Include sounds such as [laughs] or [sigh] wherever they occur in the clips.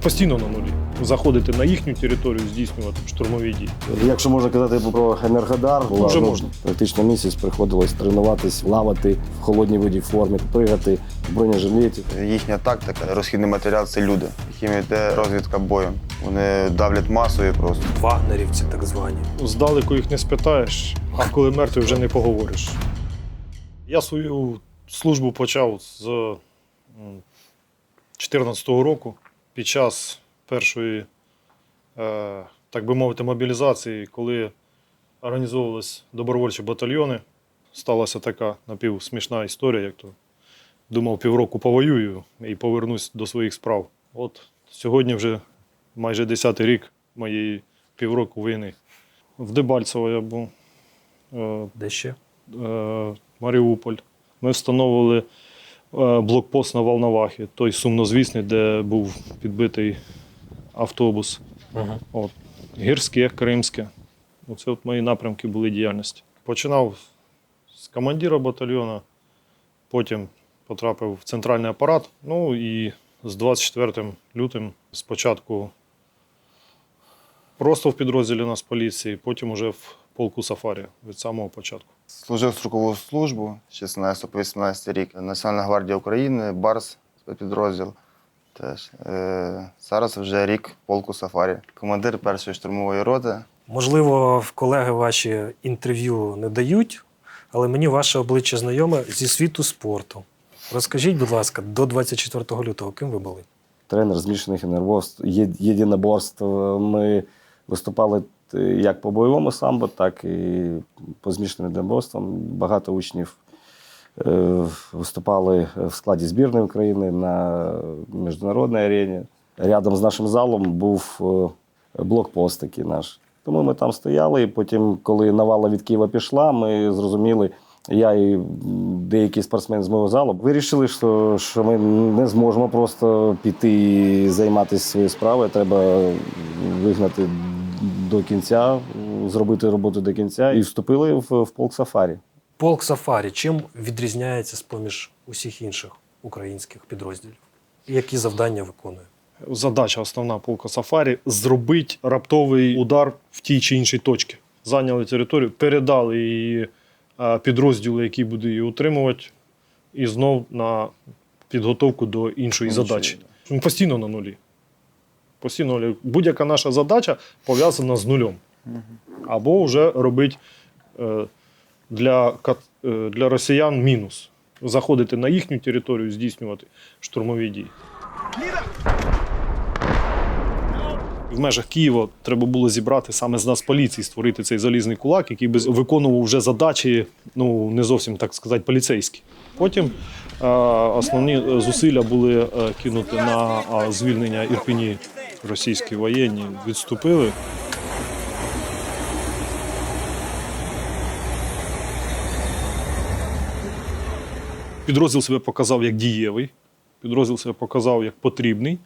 Постійно на нулі. Заходити на їхню територію, здійснювати штурмові дії. Якщо можна казати про Енергодар, була, Вже ну, можна. практично місяць приходилось тренуватись, плавати в холодній воді формі, пригати в бронежилеті. Їхня тактика, розхідний матеріал це люди, яким йде розвідка боєм. Вони давлять масою просто. вагнерівці так звані. Здалеку їх не спитаєш, а коли мертві вже не поговориш. Я свою службу почав з 2014 року під час першої, е, так би мовити, мобілізації, коли організовувались добровольчі батальйони. Сталася така напівсмішна історія, як то думав, півроку повоюю і повернусь до своїх справ. От сьогодні вже майже 10-й рік моєї півроку війни. В Дебальцево я був, е, Де ще? е, Маріуполь. Ми встановили блокпост на Волновахі, той сумнозвісний, де був підбитий автобус. Угу. От. Гірське, Кримське. Оце от мої напрямки були діяльності. Починав з командира батальйону, потім потрапив в центральний апарат. Ну і з 24 лютим спочатку просто в підрозділі нас поліції, потім уже в полку Сафарі від самого початку. Служив строкову службу з 16 по 18 рік. Національна гвардія України, Барс, спецпідрозділ. Теж. Е, зараз вже рік полку Сафарі. Командир першої штурмової роти. Можливо, колеги ваші інтерв'ю не дають, але мені ваше обличчя знайоме зі світу спорту. Розкажіть, будь ласка, до 24 лютого ким ви були? Тренер змішаних є- єдиноборств. Ми виступали як по бойовому самбо, так і по змішаним єдиноборствам. Багато учнів е, виступали в складі збірної України на міжнародній арені. Рядом з нашим залом був е, блокпост такий наш. Тому ми там стояли, і потім, коли навала від Києва пішла, ми зрозуміли, я і деякі спортсмени з мого залу вирішили, що, що ми не зможемо просто піти і займатися своєю справою. Треба вигнати до кінця, зробити роботу до кінця і вступили в, в полк сафарі. Полк Сафарі чим відрізняється з поміж усіх інших українських підрозділів? Які завдання виконує? Задача основна полка Сафарі зробити раптовий удар в тій чи іншій точці. Зайняли територію, передали її е, підрозділу, який буде її утримувати, і знов на підготовку до іншої задачі. Ми постійно на нулі. Постійно. Будь-яка наша задача пов'язана з нульом. Або вже робити е, для, е, для росіян мінус. Заходити на їхню територію, здійснювати штурмові дії. В межах Києва треба було зібрати саме з нас поліції, створити цей залізний кулак, який би виконував вже задачі, ну не зовсім так сказати, поліцейські. Потім е, основні зусилля були кинуті на звільнення Ірпені російські воєнні, відступили. Підрозділ себе показав як дієвий, підрозділ себе показав як потрібний.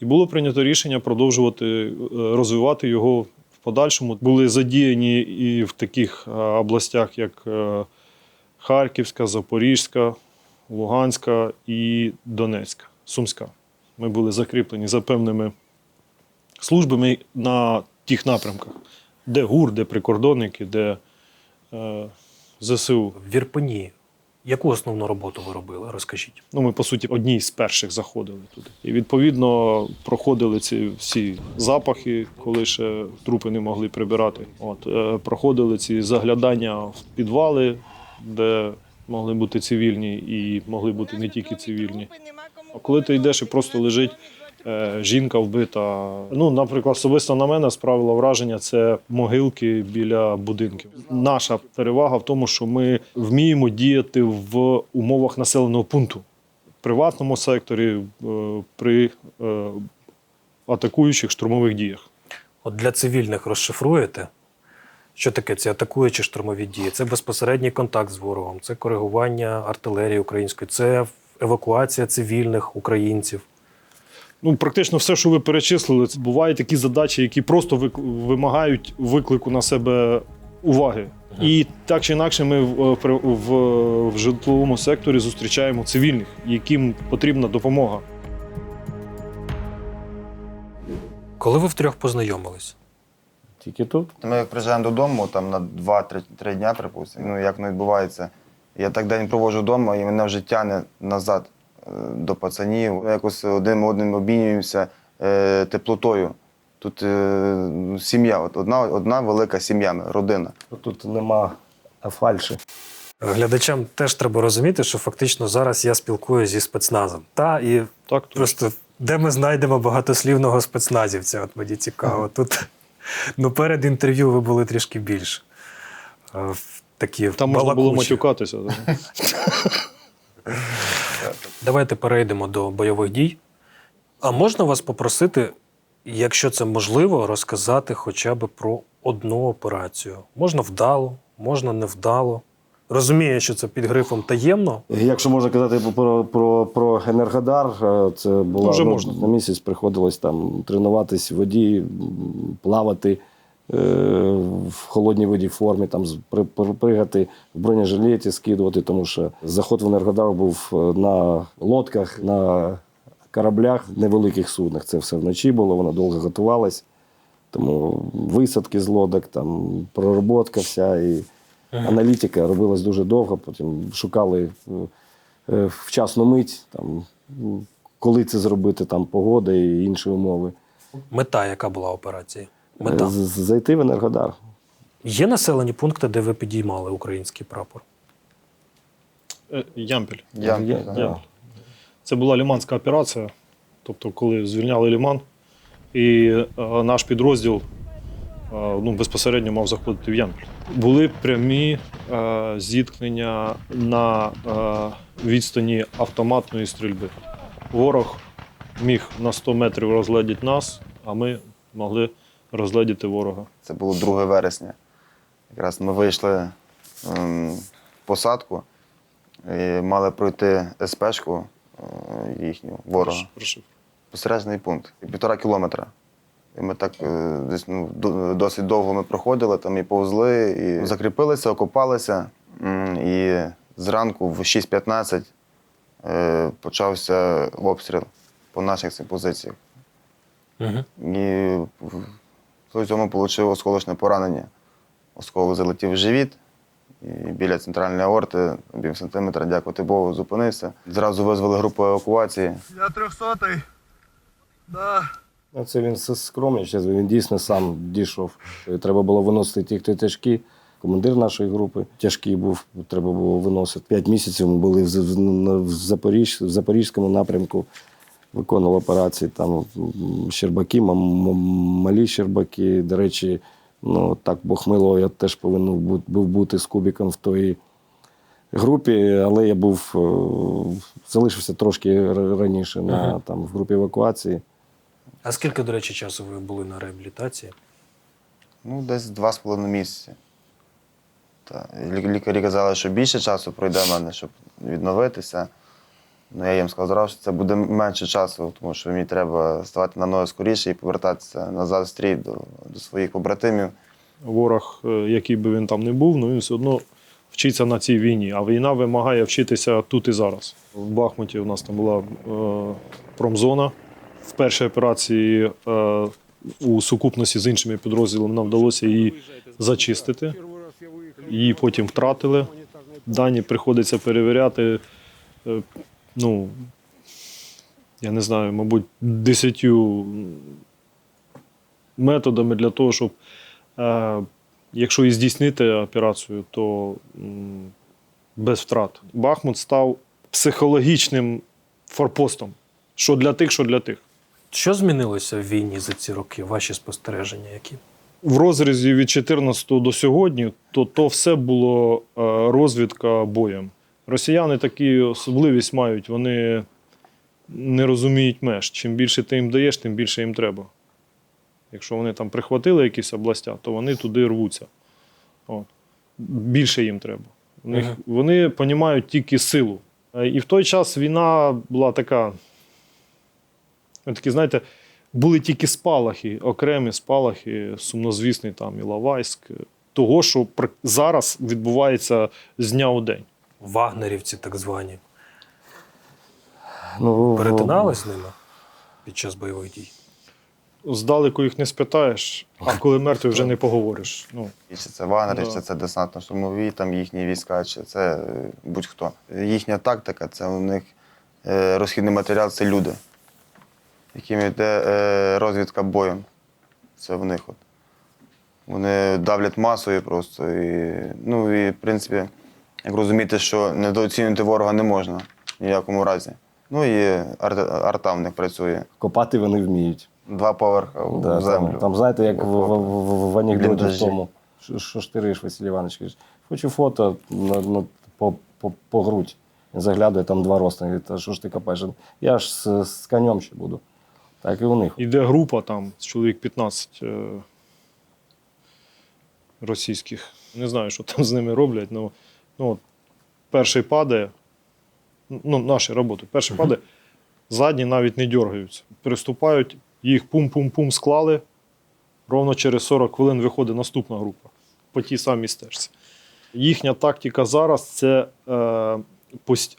І було прийнято рішення продовжувати е, розвивати його в подальшому. Були задіяні і в таких е, областях, як е, Харківська, Запорізька, Луганська і Донецька, Сумська. Ми були закріплені за певними службами на тих напрямках, де ГУР, де прикордонники, де е, ЗСУ. В Ірпені. Яку основну роботу ви робили? Розкажіть. Ну, ми, по суті, одні з перших заходили туди. І відповідно проходили ці всі запахи, коли ще трупи не могли прибирати. От, е, проходили ці заглядання в підвали, де могли бути цивільні і могли бути не тільки цивільні. А коли ти йдеш і просто лежить жінка вбита. Ну, наприклад, особисто на мене справило враження це могилки біля будинків. Наша перевага в тому, що ми вміємо діяти в умовах населеного пункту. В приватному секторі е, при е, атакуючих штурмових діях. От для цивільних розшифруєте, що таке ці атакуючі штурмові дії? Це безпосередній контакт з ворогом, це коригування артилерії української, це евакуація цивільних українців. Ну, практично все, що ви перечислили, це бувають такі задачі, які просто вимагають виклику на себе уваги. І так чи інакше, ми в, в, в, в житловому секторі зустрічаємо цивільних, яким потрібна допомога. Коли ви втрьох познайомились? Тільки тут. Ми як приїжджаємо додому, там на 2-3 дня, припустимо, ну як воно відбувається. Я так день проводжу вдома, і мене вже тягне назад е, до пацанів. Ми якось один одним обмінюємося е, теплотою. Тут е, сім'я, от одна, одна велика сім'я, родина. Тут нема фальші. Глядачам теж треба розуміти, що фактично зараз я спілкуюся зі спецназом. Та і Так, просто де ми знайдемо багатослівного спецназівця? От мені цікаво. Тут ну, перед інтерв'ю ви були трішки більш е, в такі Там можна було матюкатися. [laughs] да. Давайте перейдемо до бойових дій. А можна вас попросити, якщо це можливо, розказати хоча б про одну операцію? Можна вдало, можна невдало. Розумію, що це під грифом таємно. Якщо можна казати про, про, про Енергодар, е, це була Ну, ну, можна. на місяць приходилось там тренуватись в воді, плавати в холодній воді формі, там пригати в бронежилеті, скидувати, тому що заход в Енергодар був е, на лодках, на кораблях, невеликих суднах. Це все вночі було, воно довго готувалось. Тому висадки з лодок, там пророботка вся і аналітика робилась дуже довго. Потім шукали е, е, вчасну мить, там, коли це зробити, там погода і інші умови. Мета, яка була операції? Мета. Е, з- Зайти в Енергодар. Є населені пункти, де ви підіймали український прапор? Е, Ямпіль. Я, Є, Це була ліманська операція, тобто, коли звільняли ліман, і е, наш підрозділ е, ну, безпосередньо мав заходити в Ямпіль. Були прямі е, зіткнення на е, відстані автоматної стрільби. Ворог міг на 100 метрів розгледіти нас, а ми могли розгледіти ворога. Це було 2 вересня. Якраз ми вийшли ем, в посадку і мали пройти СПшку е, їхню ворога. Прошу. Спостережний пункт. І півтора кілометра. І ми так е, десь ну, досить довго ми проходили, там і повзли, і закріпилися, окопалися. І зранку в 6.15 е, почався обстріл по наших позиціях. Угу. І в цьому отримав осколочне поранення. Осколок залетів в живіт, і біля центральної аорти, пів сантиметра, дякувати Богу, зупинився. Зразу визвали групу евакуації. Я трьохсотий. Да. Ну, Це він скромний, він дійсно сам дійшов. Треба було виносити ті, хто тяжкі. Командир нашої групи тяжкий був, треба було виносити. П'ять місяців ми були в, З- в, в, Запоріж, в Запорізькому напрямку, виконували операції. Там Щербаки, малі Щербаки. До речі, ну так Бог мило, я теж повинен був бути з Кубіком в той групі, але я був е, залишився трошки раніше на, Ага. там, в групі евакуації. А скільки, до речі, часу ви були на реабілітації? Ну, десь два з половиною місяці. Та. Лікарі казали, що більше часу пройде в мене, щоб відновитися. Ну, я їм сказав, що це буде менше часу, тому що мені треба ставати на ноги скоріше і повертатися назад в стрій до, до своїх побратимів. ворог, е, який би він там не був, ну він все одно вчиться на цій війні. А війна вимагає вчитися тут і зараз. В Бахмуті у нас там була е, промзона. В першій операції е, у сукупності з іншими підрозділами нам вдалося її зачистити. Її потім втратили. Дані приходиться перевіряти. Ну, я не знаю, мабуть, десятью методами для того, щоб Е, Якщо і здійснити операцію, то м, без втрат. Бахмут став психологічним форпостом. Що для тих, що для тих. Що змінилося в війні за ці роки? Ваші спостереження які? В розрізі від 14 до сьогодні, то, то все було е, розвідка боєм. Росіяни такі особливість мають, вони не розуміють меж. Чим більше ти їм даєш, тим більше їм треба. Якщо вони там прихватили якісь областя, то вони туди рвуться. От. Більше їм треба. У них, Мгм. Вони розуміють тільки силу. Е, І в той час війна була така. Такі, знаєте, були тільки спалахи, окремі спалахи, сумнозвісний там Іловайськ, е, того, що зараз відбувається з дня у день. Вагнерівці, так звані. Ну, в- Перетинали з ними під час бойових дій? здалеку їх не спитаєш, а коли мертві вже не поговориш. Ну, І Чи це вагнери, Да. чи це десантно-штурмові, там їхні війська, чи це е, будь-хто. Їхня тактика це у них е, розхідний матеріал це люди, яким йде е, розвідка боєм. Це в них. От. Вони давлять масою просто. І, ну і в принципі, як розуміти, що недооцінювати ворога не можна в ніякому разі. Ну і арта, арта в них працює. Копати вони вміють. Два поверха в Да, землю. там, там, знаєте, як в, в, в, в анекдоті в тому, що, ж ти риш, Василь Іванович, кажеш, хочу фото на, на, по, по, по грудь. Він заглядує, там два рости. Він говорить, а що ж ти копаєш? Я ж з, з конем ще буду. Так і у них. Іде група там з чоловік 15 е, російських. Не знаю, що там з ними роблять. Ну, ну, от перший падає, ну, наші роботи, перший падає, задні навіть не дергаються. Приступають, їх пум-пум-пум склали. Ровно через 40 хвилин виходить наступна група по тій самій стежці. Їхня тактика зараз це е,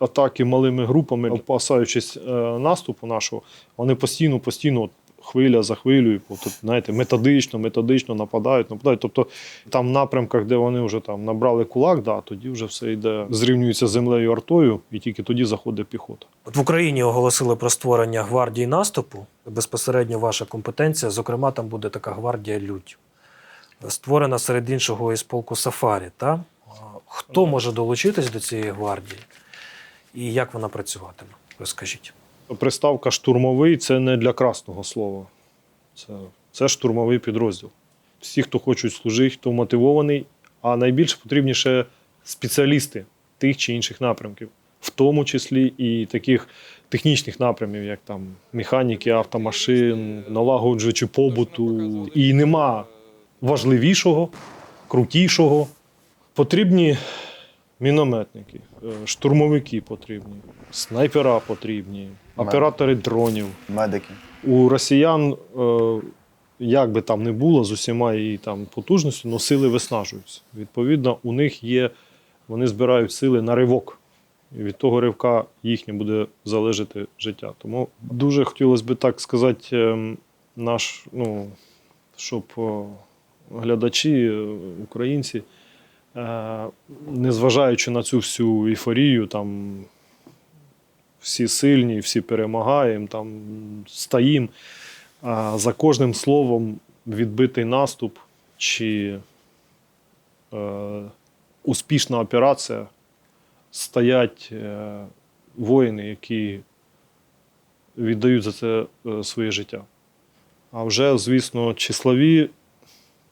атаки малими групами, опасаючись е, наступу нашого, вони постійно, постійно, от, хвиля за хвилею, от, знаєте, методично, методично нападають, нападають. Тобто там в напрямках, де вони вже там набрали кулак, да, тоді вже все йде, зрівнюється з землею артою, і тільки тоді заходить піхота. От в Україні оголосили про створення гвардії наступу. Безпосередньо ваша компетенція. Зокрема, там буде така гвардія Людь. Створена серед іншого із полку Сафарі. Та? Хто може долучитись до цієї гвардії і як вона працюватиме? Розкажіть. Приставка штурмовий це не для красного слова. Це, це штурмовий підрозділ. Всі, хто хочуть служити, хто мотивований, а найбільш потрібніше спеціалісти тих чи інших напрямків, в тому числі і таких технічних напрямів, як там механіки, автомашин, налагоджувачі побуту. І нема важливішого, крутішого. Потрібні мінометники, е, штурмовики потрібні, снайпера потрібні, оператори дронів. Медики. У росіян, е, як би там не було, з усіма її там потужністю, але сили виснажуються. Відповідно, у них є, вони збирають сили на ривок. І від того ривка їхнє буде залежати життя. Тому дуже хотілося б так сказати, ем, наш, ну, щоб е, глядачі, українці, незважаючи на цю всю ейфорію, там всі сильні, всі перемагаємо, там стоїм. За кожним словом відбитий наступ чи е, успішна операція стоять е, воїни, які віддають за це е, своє життя. А вже, звісно, числові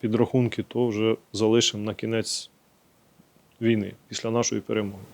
підрахунки то вже залишимо на кінець війни після нашої перемоги.